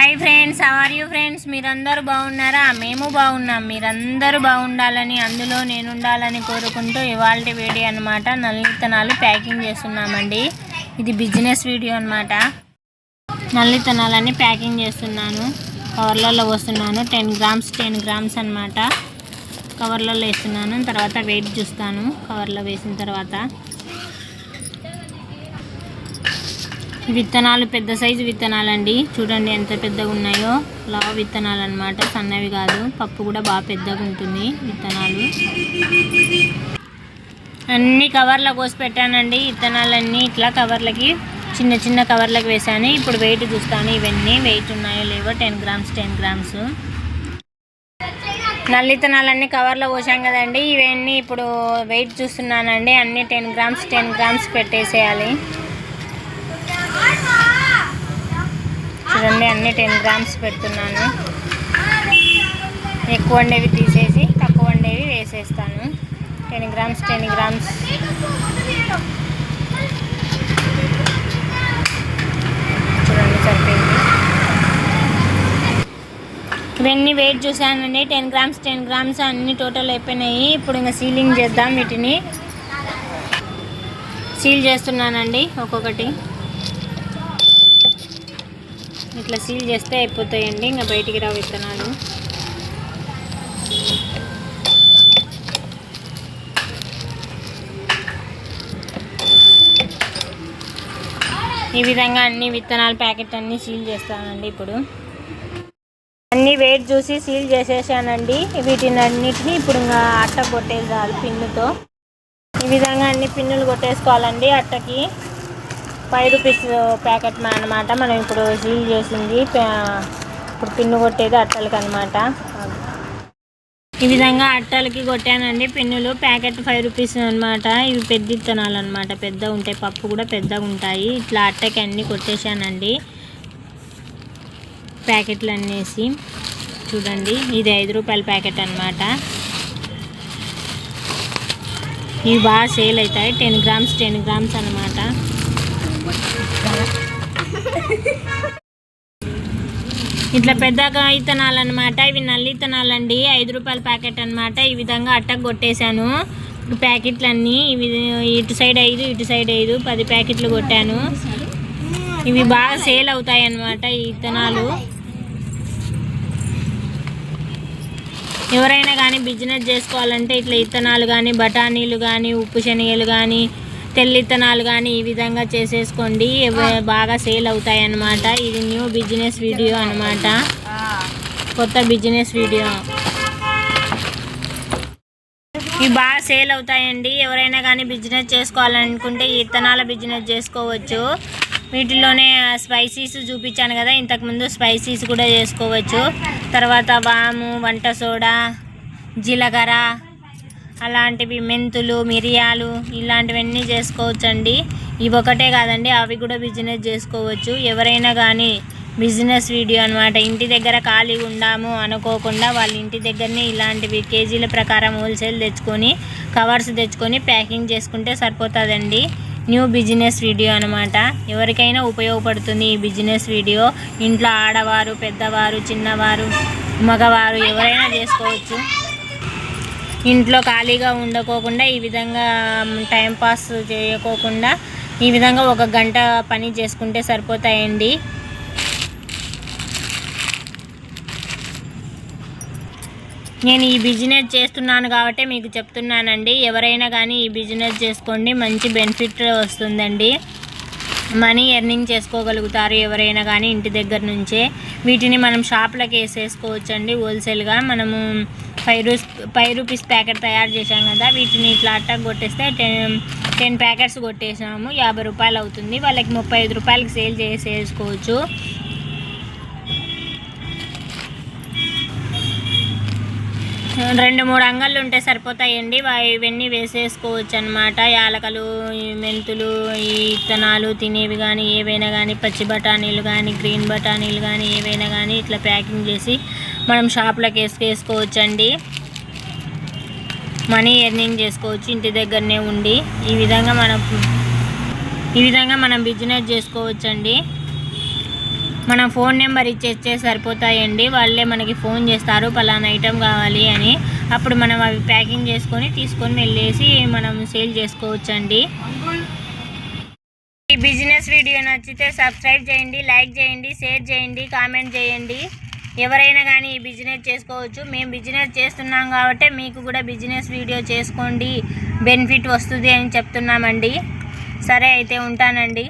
Hi friends are you friends మీరందరూ బాగున్నారా? మేము బాగున్నాం. మీరందరూ బాగుండాలని అందులో నేను ఉండాలని కోరుకుంటూ ఇవాళ వీడియో అనమాట నల్లితనాలు ప్యాకింగ్ చేస్తున్నామండి. ఇది బిజినెస్ వీడియో అనమాట నల్లితనాలని ప్యాకింగ్ చేస్తున్నాను. కవర్లలో వస్తున్నాను టెన్ గ్రామ్స్ టెన్ గ్రామ్స్ అనమాట కవర్లలో వేస్తున్నాను. తర్వాత వెయిట్ చూస్తాను. కవర్లో వేసిన తర్వాత ఈ విత్తనాలు పెద్ద సైజు విత్తనాలు అండి చూడండి ఎంత పెద్దగా ఉన్నాయో. లావ విత్తనాలు అనమాట సన్నవి కాదు. పప్పు కూడా బాగా పెద్దగా ఉంటుంది విత్తనాలు. అన్ని కవర్లో కోసి పెట్టానండి. విత్తనాలన్నీ ఇట్లా కవర్లకి చిన్న చిన్న కవర్లకు వేసాను ఇప్పుడు వెయిట్ చూస్తాను. ఇవన్నీ వెయిట్ ఉన్నాయో లేవో. Ten grams ten grams. నల్లితనాలన్నీ కవర్లో పోసాం కదండి. ఇవన్నీ ఇప్పుడు వెయిట్ చూస్తున్నానండి. అన్ని టెన్ గ్రామ్స్ టెన్ గ్రామ్స్ పెట్టేసేయాలి. చూడండి అన్ని టెన్ గ్రామ్స్ పెడుతున్నాను. ఎక్కువ వండేవి తీసేసి తక్కువ వండేవి వేసేస్తాను. టెన్ గ్రామ్స్ టెన్ గ్రామ్స్ చూడండి సరిపోయింది. ఇవన్నీ వెయిట్ చూసానండి టెన్ గ్రామ్స్ టెన్ గ్రామ్స్ అన్ని టోటల్ అయిపోయినాయి. ఇప్పుడు ఇంకా సీలింగ్ చేద్దాం వీటిని. సీల్ చేస్తున్నానండి ఒక్కొక్కటి. ఇట్లా సీల్ చేస్తే అయిపోతాయండి. ఇంకా బయటికి రావు విత్తనాలు. ఈ విధంగా అన్ని విత్తనాలు ప్యాకెట్ అన్ని సీల్ చేస్తానండి ఇప్పుడు. అన్ని వెయిట్ చూసి సీల్ చేసేసానండి. వీటిని అన్నిటిని ఇప్పుడు ఇంకా అట్ట కొట్టేసాలి పిన్నుతో ఈ విధంగా అన్ని పిన్నులు కొట్టేసుకోవాలండి అట్టకి. ఫైవ్ రూపీస్ ప్యాకెట్ అనమాట మనం ఇప్పుడు సీల్ చేసింది ఇప్పుడు పిన్ను కొట్టేది అట్టలకి అనమాట ఈ విధంగా అట్టలకి కొట్టానండి పిన్నులు. ప్యాకెట్ ఫైవ్ రూపీస్ అనమాట ఇవి పెద్ద ఇత్తనాలు అనమాట పెద్ద ఉంటాయి పప్పు కూడా పెద్దగా ఉంటాయి. ఇట్లా అట్టకి అన్నీ కొట్టేశానండి. ప్యాకెట్లు అన్నేసి చూడండి ఇది ఐదు రూపాయల ప్యాకెట్ అనమాట ఇవి బాగా సేల్ అవుతాయి. టెన్ గ్రామ్స్ టెన్ గ్రామ్స్ అనమాట ఇట్లా పెద్దగా ఇత్తనాలు అనమాట ఇవి నల్లి ఇత్తనాలు అండి ఐదు రూపాయల ప్యాకెట్ అనమాట ఈ విధంగా అట్టకు కొట్టేశాను. ప్యాకెట్లన్నీ ఇవి ఇటు సైడ్ ఐదు ఇటు సైడ్ ఐదు పది ప్యాకెట్లు కొట్టాను. ఇవి బాగా సేల్ అవుతాయి అన్నమాట ఈ ఇత్తనాలు. ఎవరైనా కానీ బిజినెస్ చేసుకోవాలంటే ఇట్లా ఇత్తనాలు కానీ బఠానీలు కానీ ఉప్పు శనగలు కానీ తెల్ల ఇత్తనాలు కానీ ఈ విధంగా చేసేసుకోండి. బాగా సేల్ అవుతాయి అన్నమాట ఇది న్యూ బిజినెస్ వీడియో అన్నమాట. కొత్త బిజినెస్ వీడియో. ఇవి బాగా సేల్ అవుతాయండి. ఎవరైనా కానీ బిజినెస్ చేసుకోవాలనుకుంటే ఈ ఇత్తనాల బిజినెస్ చేసుకోవచ్చు. వీటిలోనే స్పైసీస్ చూపించాను కదా ఇంతకుముందు స్పైసీస్ కూడా చేసుకోవచ్చు. తర్వాత వాము వంట సోడా జీలకర్ర అలాంటివి మెంతులు మిరియాలు ఇలాంటివన్నీ చేసుకోవచ్చండి. ఇవి ఒకటే కాదండి అవి కూడా బిజినెస్ చేసుకోవచ్చు. ఎవరైనా కానీ బిజినెస్ వీడియో అనమాట ఇంటి దగ్గర ఖాళీగా ఉండాము అనుకోకుండా వాళ్ళ ఇంటి దగ్గరనే ఇలాంటివి కేజీల ప్రకారం హోల్సేల్ తెచ్చుకొని కవర్స్ తెచ్చుకొని ప్యాకింగ్ చేసుకుంటే సరిపోతుందండి. న్యూ బిజినెస్ వీడియో అనమాట ఎవరికైనా ఉపయోగపడుతుంది ఈ బిజినెస్ వీడియో. ఇంట్లో ఆడవారు పెద్దవారు చిన్నవారు మగవారు ఎవరైనా చేసుకోవచ్చు. ఇంట్లో ఖాళీగా ఉండకోకుండా ఈ విధంగా టైంపాస్ చేయకోకుండా ఈ విధంగా ఒక గంట పని చేసుకుంటే సరిపోతాయండి. నేను ఈ బిజినెస్ చేస్తున్నాను కాబట్టి మీకు చెప్తున్నానండి. ఎవరైనా కానీ ఈ బిజినెస్ చేసుకోండి. మంచి బెనిఫిట్ వస్తుందండి. మనీ ఎర్నింగ్ చేసుకోగలుగుతారు ఎవరైనా కానీ ఇంటి దగ్గర నుంచే. వీటిని మనం షాప్లకి వేసేసుకోవచ్చు అండి హోల్సేల్గా మనము five rupees five rupees packet తయారు చేసాం కదా వీటిని ఇట్లా అట్టా కొట్టేస్తే టెన్ టెన్ ప్యాకెట్స్ కొట్టేసాము. యాభై రూపాయలు అవుతుంది. వాళ్ళకి ముప్పై ఐదు రూపాయలకి సేల్ చేసేసుకోవచ్చు. రెండు మూడు అంగళ్ళు ఉంటే సరిపోతాయండి. ఇవన్నీ వేసేసుకోవచ్చు అనమాట యాలకలు మెంతులు ఈ ఇత్తనాలు తినేవి కానీ ఏవైనా కానీ పచ్చి బఠానీలు కానీ గ్రీన్ బఠానీలు కానీ ఏవైనా కానీ ఇట్లా ప్యాకింగ్ చేసి మనం షాప్లోకి వేసుకేసుకోవచ్చండి మనీ ఎర్నింగ్ చేసుకోవచ్చు. ఇంటి దగ్గరనే ఉండి ఈ విధంగా మనం ఈ విధంగా మనం బిజినెస్ చేసుకోవచ్చండి. మన ఫోన్ నెంబర్ ఇచ్చేస్తే సరిపోతాయండి. వాళ్ళే మనకి ఫోన్ చేస్తారు పలానా ఐటెం కావాలి అని. అప్పుడు మనం అవి ప్యాకింగ్ చేసుకొని తీసుకొని వెళ్ళేసి మనం సేల్ చేసుకోవచ్చండి. ఈ బిజినెస్ వీడియో నచ్చితే సబ్స్క్రైబ్ చేయండి లైక్ చేయండి షేర్ చేయండి కామెంట్ చేయండి. ఎవరైనా కానీ ఈ బిజినెస్ చేసుకోవచ్చు. మేము బిజినెస్ చేస్తున్నాం కాబట్టి మీకు కూడా బిజినెస్ వీడియో చేసుకోండి. బెనిఫిట్ వస్తుంది అని చెప్తున్నామండి. సరే అయితే ఉంటానండి.